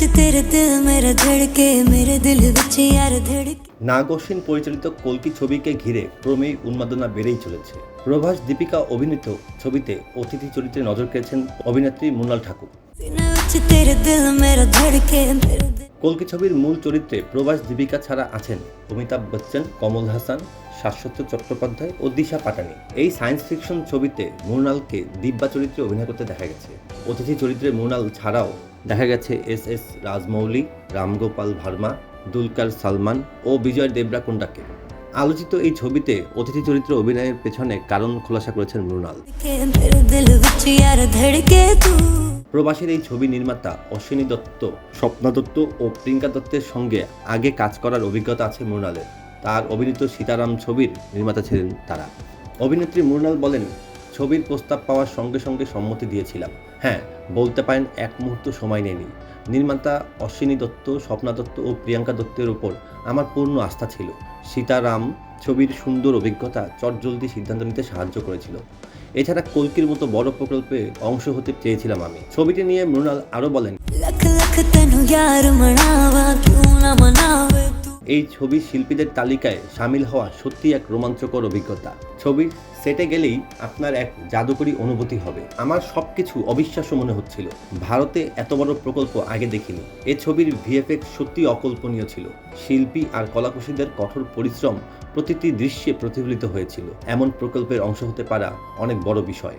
ਵਿੱਚ নাগসিন পরিচালিত কলকি ছবিকে ঘিরে ক্রমেই উন্মাদনা বেড়েই চলেছে। প্রভাস দীপিকা অভিনীত ছবিতে অতিথি চরিত্রে নজর কেড়েছেন অভিনেত্রী মুনাল ঠাকুর। কলকি ছবির মূল চরিত্রে প্রভাস দীপিকা ছাড়া আছেন অমিতাভ বচ্চন কমল হাসান শাশ্বত চট্টোপাধ্যায় ও দিশা পাটানি। এই সায়েন্স ফিকশন ছবিতে মৃণালকে দিব্যা চরিত্রে অভিনয় করতে দেখা গেছে। অতিথি চরিত্রে মৃণাল ছাড়াও দেখা গেছে এস এস রাজমৌলি, রামগোপাল ভার্মা, দুলকার সালমান ও বিজয় দেবরাকোন্ডাকে আলোচিত এই ছবিতে অতিথি চরিত্র অভিনয়ের পেছনে কারণ খোলাসা করেছেন মৃণাল। প্রবাসের এই ছবি নির্মাতা অশ্বিনী দত্ত, স্বপ্না দত্ত ও প্রিয়াঙ্কা দত্তের সঙ্গে আগে কাজ করার অভিজ্ঞতা আছে মৃণালের। তার অভিনীত সীতারাম ছবির নির্মাতা ছিলেন তারা। অভিনেত্রী মৃণাল বলেন ছবির প্রস্তাব পাওয়ার সঙ্গে সঙ্গে সম্মতি দিয়েছিলাম। হ্যাঁ বলতে পারেন এক মুহূর্ত সময় নেয়নি। নির্মাতা অশ্বিনী দত্ত, স্বপ্না দত্ত ও প্রিয়াঙ্কা দত্তের ওপর আমার পূর্ণ আস্থা ছিল। সীতারাম ছবির সুন্দর অভিজ্ঞতা চটজলদি সিদ্ধান্ত নিতে সাহায্য করেছিল। এছাড়া কল্কির মতো বড় প্রকল্পে অংশ হতে চেয়েছিলাম আমি। ছবিটি নিয়ে মৃণাল আরও বলেন এই ছবি শিল্পীদের তালিকায় সামিল হওয়া সত্যি এক রোমাঞ্চকর অভিজ্ঞতা। ছবির সেটে গেলেই আপনার এক জাদুকরী অনুভূতি হবে। আমার সব কিছু অবিশ্বাস্য মনে হচ্ছিল। ভারতে এত বড় প্রকল্প আগে দেখিনি। এ ছবির ভিএফএক্স সত্যি অকল্পনীয় ছিল। শিল্পী আর কলাকুশীদের কঠোর পরিশ্রম প্রতিটি দৃশ্যে প্রতিফলিত হয়েছিল। এমন প্রকল্পের অংশ হতে পারা অনেক বড় বিষয়।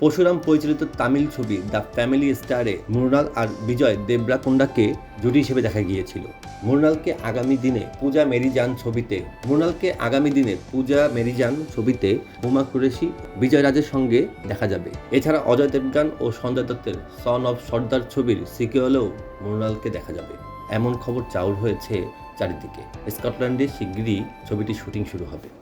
পরশুরাম পরিচালিত তামিল ছবি দ্য ফ্যামিলি স্টারে মৃণাল আর বিজয় দেবরাকুন্ডাকে জুটি হিসেবে দেখা গিয়েছিল। মৃণালকে আগামী দিনে পূজা মেরিজান ছবিতে, মৃণালকে আগামী দিনে পূজা মেরিজান ছবিতে বোমা কুরেশি বিজয় রাজের সঙ্গে দেখা যাবে। এছাড়া অজয় দেবগান ও সঞ্জয় দত্তের সন অফ সর্দার ছবির সিকিউলেও মৃণালকে দেখা যাবে। এমন খবর চাউর হয়েছে চারিদিকে। স্কটল্যান্ডে শিগগিরই ছবিটির শুটিং শুরু হবে।